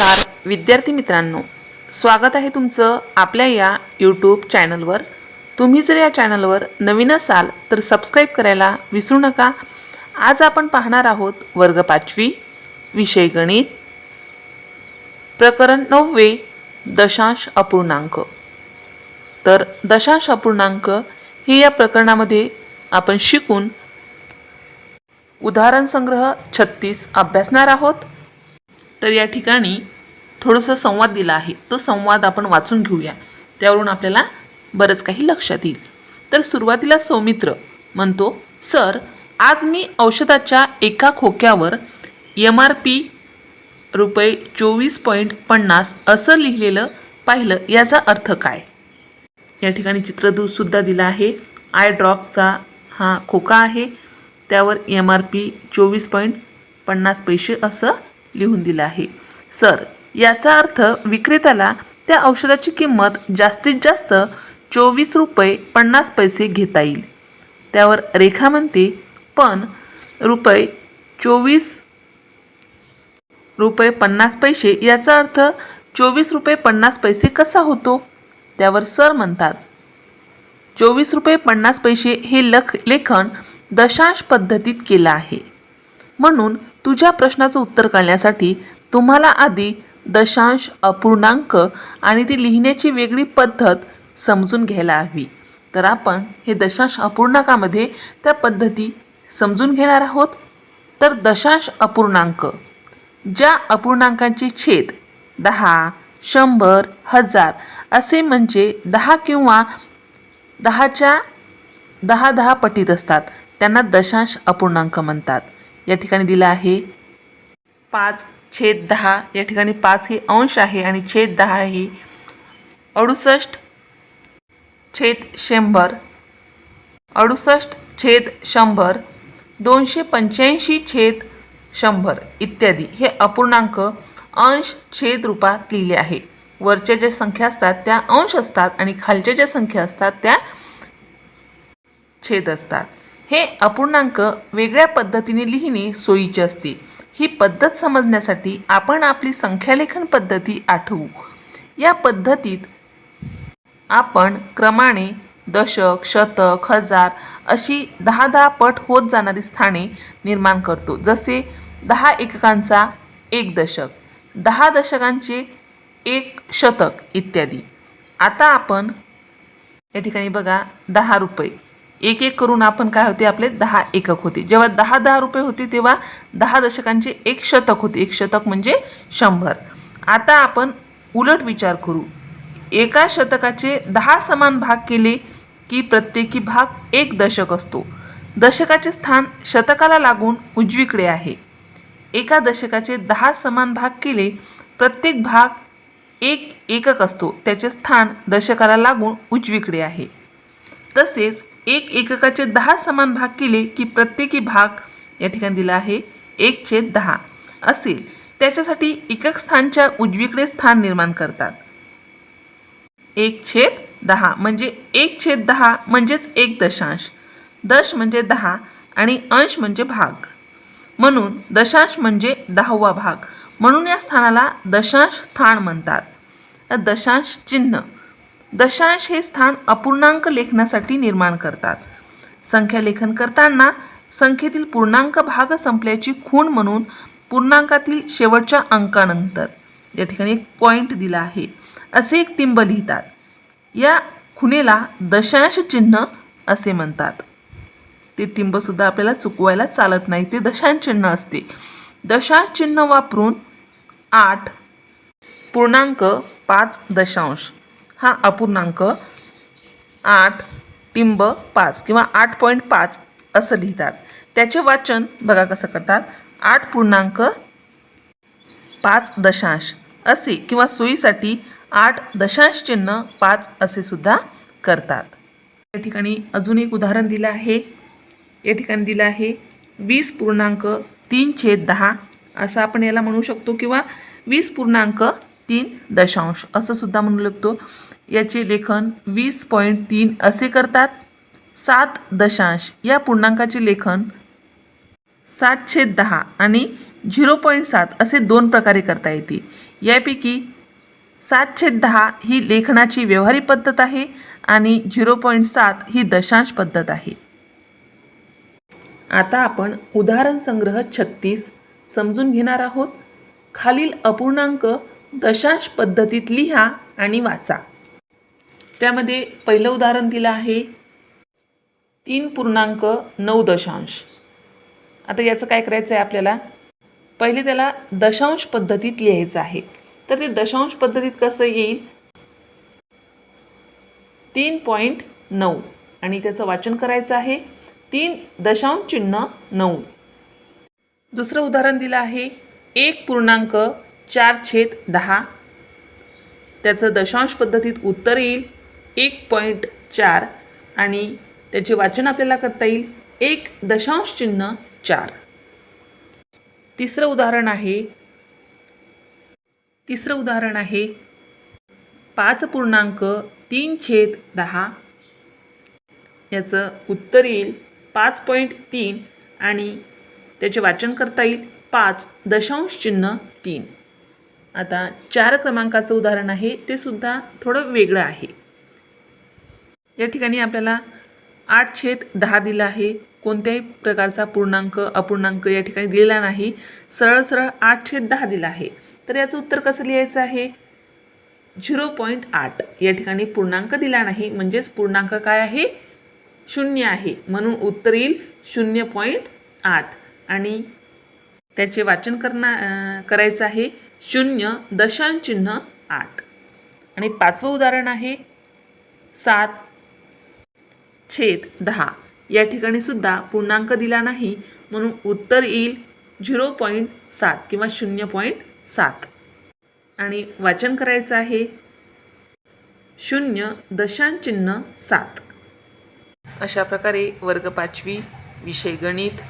नमस्कार विद्यार्थी मित्रांनो. स्वागत आहे तुमचं आपल्या या यूट्यूब चॅनलवर तुम्ही जर या चॅनलवर नवीन असाल तर सबस्क्राईब करायला विसरू नका. आज आपण पाहणार आहोत वर्ग पाचवी विषय गणित प्रकरण नववे दशांश अपूर्णांक. तर दशांश अपूर्णांक हे या प्रकरणामध्ये आपण शिकून उदाहरण संग्रह छत्तीस अभ्यासणार आहोत. तर या ठिकाणी थोडंसं संवाद दिला आहे. तो संवाद आपण वाचून घेऊया. त्यावरून आपल्याला बरंच काही लक्षात येईल. तर सुरुवातीला सौमित्र म्हणतो सर आज मी औषधाच्या एका खोक्यावर एम आर पी रुपये चोवीस पॉईंट पन्नास असं लिहिलेलं पाहिलं. याचा अर्थ काय? या ठिकाणी चित्रदूतसुद्धा दिला आहे. आय ड्रॉपचा हा खोका आहे. त्यावर एम आर पी चोवीस पॉईंट पन्नास पैसे असं लिहून दिलं आहे. सर याचा अर्थ विक्रेत्याला त्या औषधाची किंमत जास्तीत जास्त चोवीस रुपये पन्नास पैसे घेता येईल. त्यावर रेखा म्हणते पण रुपये चोवीस रुपये पन्नास पैसे याचा अर्थ चोवीस रुपये पन्नास पैसे कसा होतो? त्यावर सर म्हणतात चोवीस रुपये पन्नास पैसे हे लख लेखन दशांश पद्धतीत केलं आहे. म्हणून तुझ्या प्रश्नाचं उत्तर कळण्यासाठी तुम्हाला आधी दशांश अपूर्णांक आणि ती लिहिण्याची वेगळी पद्धत समजून घ्यायला हवी. तर आपण हे दशांश अपूर्णांकामध्ये त्या पद्धती समजून घेणार आहोत. तर दशांश अपूर्णांक. ज्या अपूर्णांकांचे छेद दहा शंभर हजार असे म्हणजे दहा किंवा दहाच्या दहा दहा पटीत असतात. त्यांना दशांश अपूर्णांक म्हणतात. या ठिकाणी दिलं आहे. पाच छेद दहा या ठिकाणी पाच हे अंश आहे आणि छेद दहा हे अडुसष्ट छेद शंभर. अडुसष्ट छेद शंभर दोनशे पंच्याऐंशी छेद शंभर इत्यादी हे अपूर्णांक अंश छेद रूपात लिहिले आहे. वरच्या ज्या संख्या असतात त्या अंश असतात आणि खालच्या ज्या संख्या असतात त्या छेद असतात. हे अपूर्णांक वेगळ्या पद्धतीने लिहिणे सोयीचे असते. ही पद्धत समजण्यासाठी आपण आपली संख्यालेखन पद्धती आठवू. या पद्धतीत आपण क्रमाने दशक शतक हजार अशी दहा दहा पट होत जाणारी स्थाने निर्माण करतो. जसे दहा एककांचा एक दशक दहा दशकांचे एक शतक इत्यादी. आता आपण या ठिकाणी बघा दहा रुपये. एक एक करून आपण काय होते आपले दहा एकक होते. जेव्हा दहा दहा रुपये होते तेव्हा दहा दशकांचे एक शतक होते. एक शतक म्हणजे शंभर. आता आपण उलट विचार करू. एका शतकाचे दहा समान भाग केले की प्रत्येकी भाग एक दशक असतो. दशकाचे स्थान शतकाला लागून उजवीकडे आहे. एका दशकाचे दहा समान भाग केले प्रत्येक भाग एक एकक असतो. त्याचे स्थान दशकाला लागून उजवीकडे आहे. तसेच एक एककाचे दहा समान भाग केले की प्रत्येकी भाग या ठिकाणी दिला आहे एक छेद दहा. असेल. त्याच्यासाठी एकक स्थानच्या उजवीकडे स्थान निर्माण करतात. एक छेद दहा म्हणजे एक छेद दहा म्हणजेच एक दशांश. दश म्हणजे दहा आणि अंश म्हणजे भाग. म्हणून दशांश म्हणजे दहावा भाग. म्हणून या स्थानाला दशांश स्थान म्हणतात. दशांश चिन्ह. दशांश हे स्थान अपूर्णांक लेखनासाठी निर्माण करतात. संख्या लेखन करताना संख्येतील पूर्णांक भाग संपल्याची खूण म्हणून पूर्णांकातील शेवटच्या अंकानंतर या ठिकाणी एक पॉईंट दिला आहे. असे एक टिंब लिहितात. या खुणेला दशांश चिन्ह असे म्हणतात. ते टिंबसुद्धा आपल्याला चुकवायला चालत नाही. ते दशांश चिन्ह असते. दशांश चिन्ह वापरून आठ पूर्णांक पाच दशांश. हा अपूर्णांक आठ टिंब पाच किंवा आठ पॉईंट पाच असं लिहितात. त्याचे वाचन बघा कसं करतात. आठ पूर्णांक पाच दशांश असे किंवा सोयीसाठी आठ दशांश चिन्ह पाच असे सुद्धा करतात. या ठिकाणी अजून एक उदाहरण दिलं आहे. या ठिकाणी दिलं आहे वीस पूर्णांक तीन छेद दहा असं आपण याला म्हणू शकतो किंवा वीस पूर्णांक तीन दशांश. असं सुद्धा म्हणू शकतो याचे लेखन वीस पॉईंट तीन असे करतात. सात दशांश. या पूर्णांकाचे लेखन सातशे दहा आणि झिरो पॉईंट सात असे दोन प्रकारे करता येते. यापैकी सातशे दहा ही लेखनाची व्यवहारी पद्धत आहे आणि झिरो पॉईंट सात ही दशांश पद्धत आहे. आता आपण उदाहरण संग्रह छत्तीस समजून घेणार आहोत. खालील अपूर्णांक दशांश पद्धतीत लिहा आणि वाचा. त्यामध्ये पहिलं उदाहरण दिलं आहे. तीन पूर्णांक नऊ दशांश. आता याचं काय करायचं आहे आपल्याला? पहिले त्याला दशांश पद्धतीत लिहायचं आहे. तर ते दशांश पद्धतीत कसं येईल? तीन पॉईंट नऊ. आणि त्याचं वाचन करायचं आहे. तीन दशांश चिन्ह नऊ. दुसरं उदाहरण दिलं आहे. एक पूर्णांक चार छेद दहा. त्याचं दशांश पद्धतीत उत्तर येईल. एक पॉईंट चार. आणि त्याचे वाचन आपल्याला करता येईल. एक दशांश चिन्ह चार. तिसरं उदाहरण आहे. तिसरं उदाहरण आहे. पाच पूर्णांक तीन छेद दहा. याचं उत्तर येईल. पाच पॉईंट तीन. आणि त्याचे वाचन करता येईल. पाच दशांश चिन्ह तीन. आता चार क्रमांकाचं उदाहरण आहे ते सुद्धा थोडं वेगळं आहे. या ठिकाणी आपल्याला आठ छेद दहा दिला आहे. कोणत्याही प्रकारचा पूर्णांक अपूर्णांक या ठिकाणी दिलेला नाही. सरळ सरळ आठ छेद दहा दिला आहे. तर याचं उत्तर कसं लिहायचं आहे? झिरो पॉईंट आठ. या ठिकाणी पूर्णांक दिला नाही म्हणजेच पूर्णांक काय आहे? शून्य आहे. म्हणून उत्तर येईल शून्य पॉईंट आठ. आणि त्याचे वाचन करणा करायचं आहे शून्य दशांचिन्ह आठ आणि पाचवं उदाहरण आहे सात छेद दहा. या ठिकाणी सुद्धा पूर्णांक दिला नाही म्हणून उत्तर येईल झिरो पॉईंट सात किंवा शून्य पॉईंट सात. आणि वाचन करायचं आहे शून्य दशांचिन्ह सात. अशा प्रकारे वर्ग पाचवी विषय गणित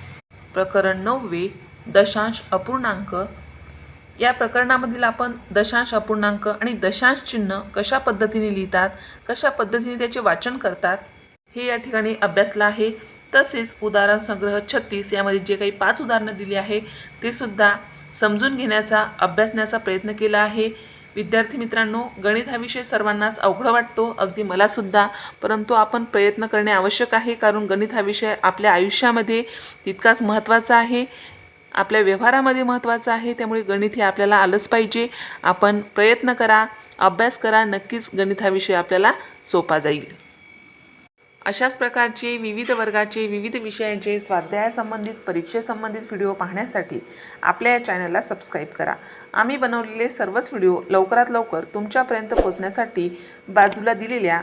प्रकरण नववे दशांश अपूर्णांक या प्रकरणामधील आपण दशांश अपूर्णांक आणि दशांश चिन्ह कशा पद्धतीने लिहितात कशा पद्धतीने त्याचे वाचन करतात हे या ठिकाणी अभ्यासलं आहे. तसेच उदाहरण संग्रह छत्तीस यामध्ये जे काही पाच उदाहरणं दिली आहे ते सुद्धा समजून घेण्याचा अभ्यासण्याचा प्रयत्न केला आहे. विद्यार्थी मित्रांनो गणित हा विषय सर्वांनाच अवघड वाटतो अगदी मलासुद्धा परंतु आपण प्रयत्न करणे आवश्यक आहे कारण गणित हा विषय आपल्या आयुष्यामध्ये तितकाच महत्त्वाचा आहे. आपल्या व्यवहारामध्ये महत्त्वाचं आहे त्यामुळे गणित हे आपल्याला आलंच पाहिजे. आपण प्रयत्न करा अभ्यास करा नक्कीच गणित हा विषय आपल्याला सोपा जाईल. अशाच प्रकारचे विविध वर्गाचे विविध विषयांचे स्वाध्यायासंबंधित परीक्षेसंबंधित व्हिडिओ पाहण्यासाठी आपल्या या चॅनलला सबस्क्राईब करा. आम्ही बनवलेले सर्वच व्हिडिओ लवकरात लवकर तुमच्यापर्यंत पोहोचण्यासाठी बाजूला दिलेल्या